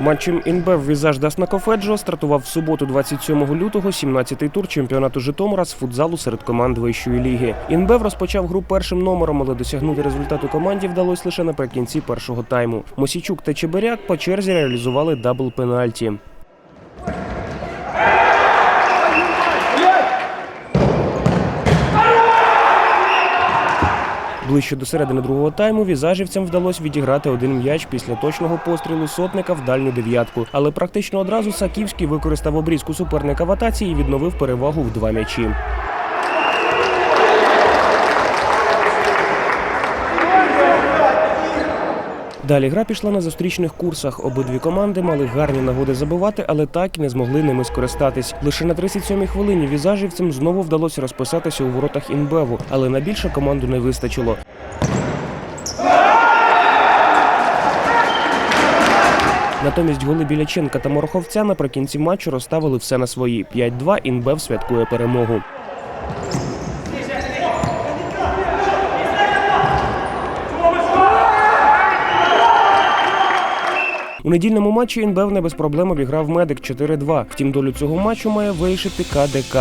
Матчем Інбев Візаж Даснакофеджо стартував в суботу, 27 лютого, 17-й тур чемпіонату Житомира з футзалу серед команд вищої ліги. Інбев розпочав гру першим номером, але досягнути результату команді вдалося лише наприкінці першого тайму. Мосічук та Чебиряк по черзі реалізували дабл пенальті. Ближче до середини другого тайму візажівцям вдалося відіграти один м'яч після точного пострілу сотника в дальню дев'ятку. Але практично одразу Саківський використав обрізку суперника в атаці і відновив перевагу в два м'ячі. Далі гра пішла на зустрічних курсах. Обидві команди мали гарні нагоди забивати, але так і не змогли ними скористатись. Лише на 37-й хвилині візажівцям знову вдалося розписатися у воротах Інбеву, але на більше команду не вистачило. Натомість голи Біляченка та Мороховця наприкінці матчу розставили все на свої. 5-2 Інбев святкує перемогу. У недільному матчі НБВ не без проблем обіграв медик 4-2. Втім, долю цього матчу має вирішити КДК.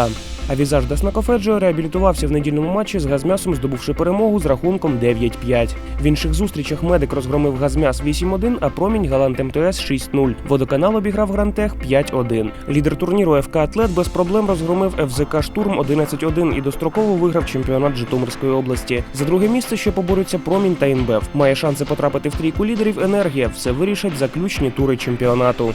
А візаж Даснакофеджо реабілітувався в недільному матчі з Газмясом, здобувши перемогу з рахунком 9-5. В інших зустрічах медик розгромив Газмяс 8-1, а промінь Галант МТС 6-0. Водоканал обіграв Грантех 5-1. Лідер турніру ФК Атлет без проблем розгромив ФЗК Штурм 11-1 і достроково виграв чемпіонат Житомирської області. За друге місце ще поборються Промінь та Інбев. Має шанси потрапити в трійку лідерів енергія. Все вирішать заключні тури чемпіонату.